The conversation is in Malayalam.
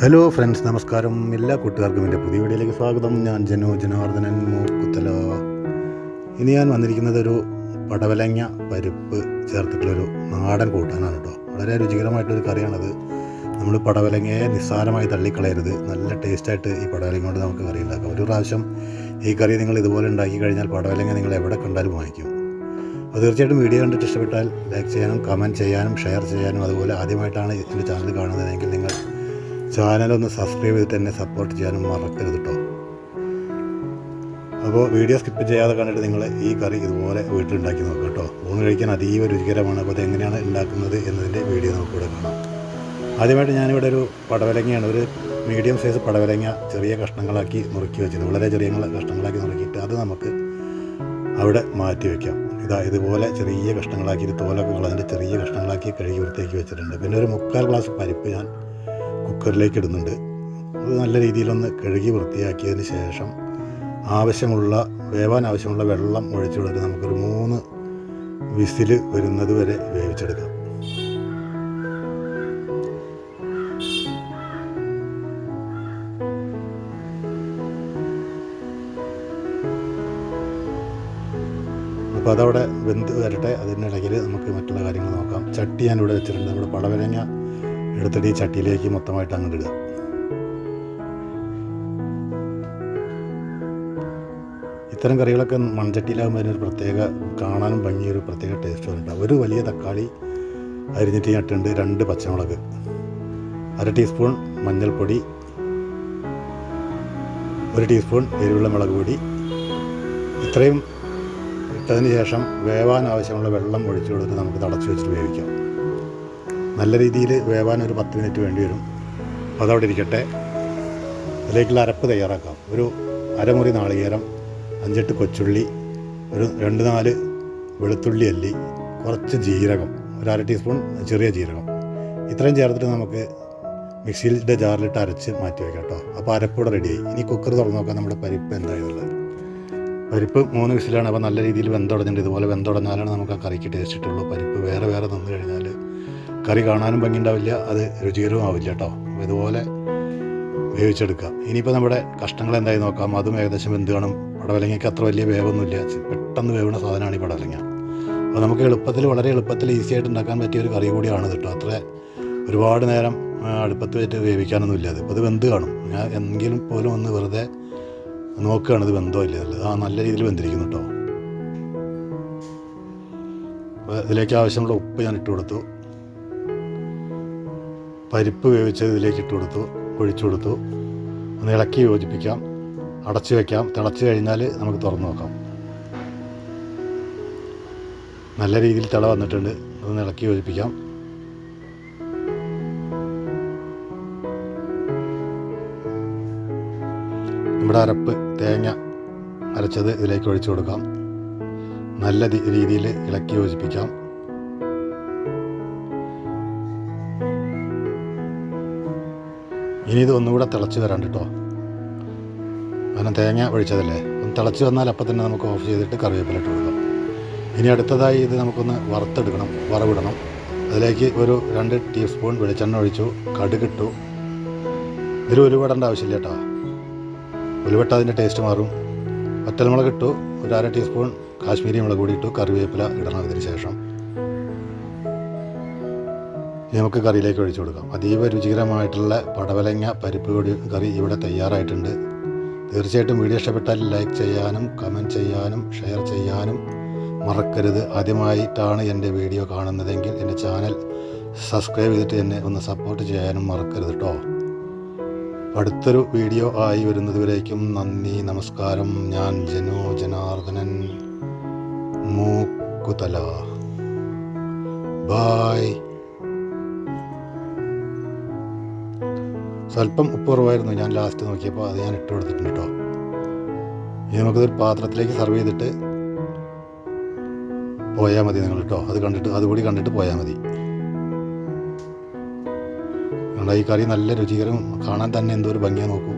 ഹലോ ഫ്രണ്ട്സ് നമസ്കാരം. എല്ലാ കൂട്ടുകാർക്കും എന്റെ പുതിയ വീഡിയോയിലേക്ക് സ്വാഗതം. ഞാൻ ജനോ ജനാർദ്ദനൻ മൂക്കുത്തല ഇനി ഞാൻ വന്നിരിക്കുന്നത് ഒരു പടവലങ്ങ പരിപ്പ് ചേർത്തിട്ടുള്ളൊരു നാടൻ കൂട്ടാനാണ് കേട്ടോ. വളരെ രുചികരമായിട്ടൊരു കറിയാണത്. നമ്മൾ പടവലങ്ങയെ നിസ്സാരമായി തള്ളിക്കളയരുത്. നല്ല ടേസ്റ്റായിട്ട് ഈ പടവലങ്ങ കൊണ്ട് നമുക്ക് കറി ഉണ്ടാക്കാം. ഒരു പ്രാവശ്യം ഈ കറി നിങ്ങൾ ഇതുപോലെ ഉണ്ടാക്കി കഴിഞ്ഞാൽ പടവലങ്ങ നിങ്ങൾ എവിടെ കണ്ടാലും വാങ്ങിക്കും. അപ്പോൾ തീർച്ചയായിട്ടും വീഡിയോ കണ്ടിട്ട് ഇഷ്ടപ്പെട്ടാൽ ലൈക്ക് ചെയ്യാനും കമന്റ് ചെയ്യാനും ഷെയർ ചെയ്യാനും അതുപോലെ ആദ്യമായിട്ടാണ് എന്റെ ചാനൽ കാണുന്നതെങ്കിൽ നിങ്ങൾ ചാനലൊന്ന് സബ്സ്ക്രൈബ് ചെയ്തിട്ട് എന്നെ സപ്പോർട്ട് ചെയ്യാനും മറക്കരുത് കേട്ടോ അപ്പോൾ വീഡിയോ സ്കിപ്പ് ചെയ്യാതെ കണ്ടിട്ട് നിങ്ങൾ ഈ കറി ഇതുപോലെ വീട്ടിലുണ്ടാക്കി നോക്കുക കേട്ടോ ഊണ് കഴിക്കാൻ അതീവ രുചികരമാണ്. അപ്പോൾ അത് എങ്ങനെയാണ് ഉണ്ടാക്കുന്നത് എന്നതിന്റെ വീഡിയോ നമുക്കിവിടെ കാണാം. ആദ്യമായിട്ട് ഞാനിവിടെ ഒരു പടവലങ്ങയാണ് ഒരു മീഡിയം സൈസ് പടവലങ്ങ ചെറിയ കഷ്ണങ്ങളാക്കി നുറുക്കി വെച്ചത് വളരെ ചെറിയ കഷ്ണങ്ങളാക്കി നുറുക്കിയിട്ട് അത് നമുക്ക് അവിടെ മാറ്റി വയ്ക്കാം ഇതാ ഇതുപോലെ ചെറിയ കഷ്ണങ്ങളാക്കി തോലൊക്കെ കളഞ്ഞിട്ട് ചെറിയ കഷ്ണങ്ങളാക്കി കഴുകി വൃത്തിയാക്കി വെച്ചിട്ടുണ്ട്. പിന്നെ ഒരു മുക്കാൽ ഗ്ലാസ് പരിപ്പ് ഞാൻ കുക്കറിലേക്ക് ഇടുന്നുണ്ട്. അത് നല്ല രീതിയിലൊന്ന് കഴുകി വൃത്തിയാക്കിയതിന് ശേഷം ആവശ്യമുള്ള വേവാൻ ആവശ്യമുള്ള വെള്ളം ഒഴിച്ചു കൊടുത്ത് നമുക്കൊരു മൂന്ന് വിസിൽ വരുന്നത് വരെ വേവിച്ചെടുക്കാം. അപ്പോൾ അതവിടെ വെന്ത് വരട്ടെ. അതിനിടയ്ക്ക് നമുക്ക് മറ്റുള്ള കാര്യങ്ങൾ നോക്കാം. ചട്ടി ഞാനിവിടെ വെച്ചിട്ടുണ്ട്. നമ്മുടെ പടവലങ്ങ എടുത്തിട്ട് ഈ ചട്ടിയിലേക്ക് മൊത്തമായിട്ട് അങ്ങോട്ട് ഇടുക. ഇത്തരം കറികളൊക്കെ മൺചട്ടിയിലാകുമ്പോൾ അതിനൊരു പ്രത്യേക കാണാനും ഭംഗിയൊരു പ്രത്യേക ടേസ്റ്റ് വരുന്നുണ്ട്. ഒരു വലിയ തക്കാളി അരിഞ്ഞിട്ട് ഞട്ടുണ്ട് രണ്ട് പച്ചമുളക് അര ടീസ്പൂൺ മഞ്ഞൾപ്പൊടി ഒരു ടീസ്പൂൺ എരിവുള്ള മുളക് പൊടി. ഇത്രയും ഇട്ടതിന് ശേഷം വേവാൻ ആവശ്യമുള്ള വെള്ളം ഒഴിച്ചു കൊടുത്ത് നമുക്ക് തടച്ചു വെച്ചിട്ട് വേവിക്കാം. നല്ല രീതിയിൽ വേവാൻ ഒരു പത്ത് മിനിറ്റ് വേണ്ടി വരും. അപ്പോൾ അതവിടെ ഇരിക്കട്ടെ. അതിലേക്കുള്ള അരപ്പ് തയ്യാറാക്കാം. ഒരു അരമുറി നാളികേരം അഞ്ചെട്ട് കൊച്ചുള്ളി ഒരു രണ്ട് നാല് വെളുത്തുള്ളി അല്ലി കുറച്ച് ജീരകം ഒരു അര ടീസ്പൂൺ ചെറിയ ജീരകം. ഇത്രയും ചേർത്തിട്ട് നമുക്ക് മിക്സിയിലിന്റെ ജാറിലിട്ട് അരച്ച് മാറ്റി വയ്ക്കാം കേട്ടോ. അപ്പോൾ അരപ്പൂടെ റെഡിയായി ഇനി കുക്കർ തുറന്ന് നോക്കാം നമ്മുടെ പരിപ്പ് എന്തായുള്ളത് പരിപ്പ് മൂന്ന് വിസിലാണ് അപ്പോൾ നല്ല രീതിയിൽ വെന്തുടഞ്ഞിട്ടുണ്ട്. ഇതുപോലെ വെന്തുടഞ്ഞാലാണ് നമുക്ക് ആ കറിക്ക് ടേസ്റ്റ് ഇട്ടുള്ളൂ. പരിപ്പ് വേറെ വേറെ തന്നു കഴിഞ്ഞാൽ കറി കാണാനും ഭംഗി ഉണ്ടാവില്ല അത് രുചികരവും ആവില്ല കേട്ടോ. അപ്പോൾ ഇതുപോലെ വേവിച്ചെടുക്കുക. ഇനിയിപ്പോൾ നമ്മുടെ കഷ്ണങ്ങൾ എന്തായി നോക്കാം. അതും ഏകദേശം എന്ത് കാണും. പടവലങ്ങയ്ക്ക് അത്ര വലിയ വേവൊന്നുമില്ല. പെട്ടെന്ന് വേവുന്ന സാധനമാണ് ഈ പടവലങ്ങ അപ്പോൾ നമുക്ക് എളുപ്പത്തിൽ വളരെ എളുപ്പത്തിൽ ഈസി ആയിട്ട് ഉണ്ടാക്കാൻ പറ്റിയ ഒരു കറി കൂടിയാണ് കേട്ടോ. അത്ര ഒരുപാട് നേരം അടുപ്പത്ത് വെച്ച് വേവിക്കാനൊന്നുമില്ല അത് അതിപ്പോൾ ഇത് വെന്ത് കാണും. ഞാൻ എങ്കിലും പോലും ഒന്ന് വെറുതെ നോക്കുകയാണ് ഇത് വെന്തോ ഇല്ല ആ നല്ല രീതിയിൽ വെന്തിരിക്കുന്നു കേട്ടോ. അപ്പോൾ ഇതിലേക്ക് ആവശ്യമുള്ള ഉപ്പ് ഞാൻ ഇട്ട് കൊടുത്തു പരിപ്പ് വേവിച്ചത് ഇതിലേക്ക് ഇട്ട് കൊടുത്തു ഒഴിച്ചു കൊടുത്തു. ഒന്ന് ഇളക്കി യോജിപ്പിക്കാം. അടച്ചു വയ്ക്കാം തിളച്ച് കഴിഞ്ഞാൽ നമുക്ക് തുറന്ന് നോക്കാം. നല്ല രീതിയിൽ തിള വന്നിട്ടുണ്ട്. ഒന്ന് ഇളക്കി യോജിപ്പിക്കാം. നമ്മുടെ അരപ്പ് തേങ്ങ അരച്ചത് ഇതിലേക്ക് ഒഴിച്ചു കൊടുക്കാം. നല്ല രീതിയിൽ ഇളക്കി യോജിപ്പിക്കാം. ഇനി ഇത് ഒന്നുകൂടെ തിളച്ച് വരാണ്ട് കേട്ടോ. കാരണം തേങ്ങ ഒഴിച്ചതല്ലേ? ഒന്ന് തിളച്ച് വന്നാൽ അപ്പം തന്നെ നമുക്ക് ഓഫ് ചെയ്തിട്ട് കറിവേപ്പില ഇട്ട് കൊടുക്കാം. ഇനി അടുത്തതായി ഇത് നമുക്കൊന്ന് വറുത്തെടുക്കണം വറവിടണം. അതിലേക്ക് ഒരു രണ്ട് ടീസ്പൂൺ വെളിച്ചെണ്ണ ഒഴിച്ചു കടുകിട്ടു ഇതിൽ ഉരുവിടേണ്ട ആവശ്യമില്ല കേട്ടോ. ഉരുവിട്ട് അതിന്റെ ടേസ്റ്റ് മാറും. വറ്റൽമുളക് ഇട്ടു ഒരു അര ടീസ്പൂൺ കാശ്മീരി മുളക് കൂടി ഇട്ടു കറിവേപ്പില ഇടണം ഇതിന് ശേഷം. നമുക്ക് കറിയിലേക്ക് ഒഴിച്ചു കൊടുക്കാം. അതീവ രുചികരമായിട്ടുള്ള പടവലങ്ങ പരിപ്പ് കറി ഇവിടെ തയ്യാറായിട്ടുണ്ട്. തീർച്ചയായിട്ടും വീഡിയോ ഇഷ്ടപ്പെട്ടാൽ ലൈക്ക് ചെയ്യാനും കമന്റ് ചെയ്യാനും ഷെയർ ചെയ്യാനും മറക്കരുത്. ആദ്യമായിട്ടാണ് എന്റെ വീഡിയോ കാണുന്നതെങ്കിൽ എന്റെ ചാനൽ സബ്സ്ക്രൈബ് ചെയ്തിട്ട് എന്നെ ഒന്ന് സപ്പോർട്ട് ചെയ്യാനും മറക്കരുത് കേട്ടോ അടുത്തൊരു വീഡിയോ ആയി വരുന്നതുവരേക്കും നന്ദി നമസ്കാരം. ഞാൻ ജനോ ജനാർദ്ദനൻ മൂക്കുതല. ബായ്. സ്വല്പം ഉപ്പ് കുറവായിരുന്നു ഞാൻ ലാസ്റ്റ് നോക്കിയപ്പോൾ അത് ഞാൻ ഇട്ട് കൊടുത്തിട്ടുണ്ട് കേട്ടോ ഇനി നമുക്കിതൊരു പാത്രത്തിലേക്ക് സർവ് ചെയ്തിട്ട് പോയാൽ മതി നിങ്ങൾ കേട്ടോ അത് കണ്ടിട്ട് അതുകൂടി കണ്ടിട്ട് പോയാൽ മതി. നിങ്ങളുടെ ഈ കറി നല്ല രുചികരം കാണാൻ തന്നെ എന്തോ ഒരു ഭംഗിയാണ് നോക്കൂ.